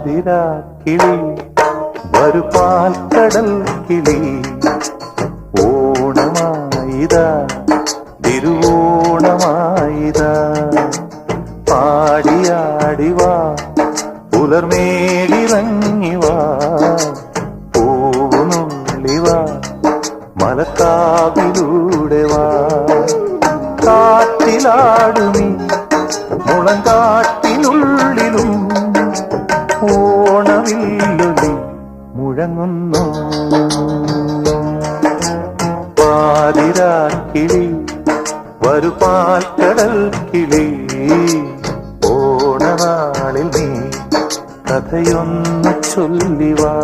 പാതിരാ കിളി വരു പാൽക്കടൽ കിളി. ഓണമായിതാ തിരുവോണമായിതാ. പാടിയാടിവാ പുലർമേലിറങ്ങിവാ പോവുന്നുള്ളിവാ മലക്കാവിലൂടെ വാ. കാറ്റിലാടുമീ മുളങ്കാട്ടിനുള്ളിലും മുഴങ്ങുന്നു പാതിരാക്കിളി വരുപാൽ കടൽ കിളി. ഓണനാളിൽ നീ കഥയൊന്നു ചൊല്ലിവാ.